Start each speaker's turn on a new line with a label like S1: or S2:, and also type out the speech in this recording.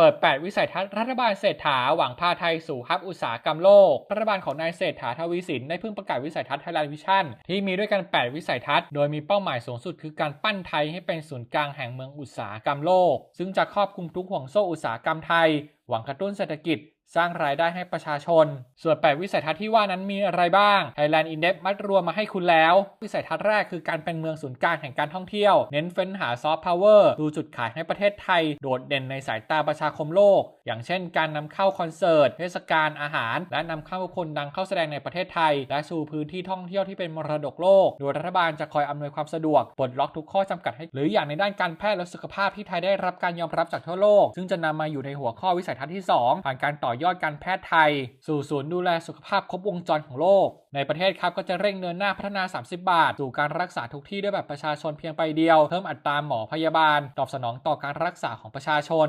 S1: เปิด 8 วิสัยทัศน์รัฐบาลเศรษฐาหวังพาไทยสู่ฮับอุตสาหกรรมโลก รัฐบาลของนายเศรษฐาทวีสินได้เพิ่งประกาศวิสัยทัศน์ไทยแลนด์วิชั่นที่มีด้วยกัน 8 วิสัยทัศน์ โดยมีเป้าหมายสูงสุดคือการปั้นไทยให้เป็นศูนย์กลางแห่งเมืองอุตสาหกรรมโลก ซึ่งจะครอบคลุมทุกห่วงโซ่อุตสาหกรรมไทย หวังกระตุ้นเศรษฐกิจสร้างรายได้ให้ประชาชน ส่วน 8 วิสัยทัศน์ที่ว่านั้นมีอะไรบ้าง Thailand Index มัดรวมมาให้คุณแล้ว วิสัยทัศน์แรกคือการเป็นเมืองศูนย์กลางแห่งการท่องเที่ยว เน้นเฟ้นหาซอฟต์พาวเวอร์ ดูจุดขายให้ประเทศไทย โดดเด่นในสายตาประชาคมโลก อย่างเช่น การนำเข้าคอนเสิร์ต เทศกาลอาหาร และนำเข้าบุคคลดังเข้าแสดงในประเทศไทย และสู่พื้นที่ท่องเที่ยวที่เป็นมรดกโลก โดยรัฐบาลจะคอยอำนวยความสะดวก ปลดล็อกทุกข้อจำกัดให้ หรืออย่างในด้านการแพทย์และสุขภาพที่ไทยได้รับการยอมรับจากทั่วโลก ซึ่งจะนำมาอยู่ในหัวข้อวิสัยทัศน์ที่ 2 ผ่านการต่อยอดการแพทย์ไทย สู่ศูนย์ดูแลสุขภาพครบวงจรของโลก ในประเทศครับก็จะเร่งเนินหน้าพัฒนา 30 บาท สู่การรักษาทุกที่ด้วยแบบประชาชนเพียงไปเดียว เพิ่มอัตราหมอพยาบาล ตอบสนองต่อการรักษาของประชาชน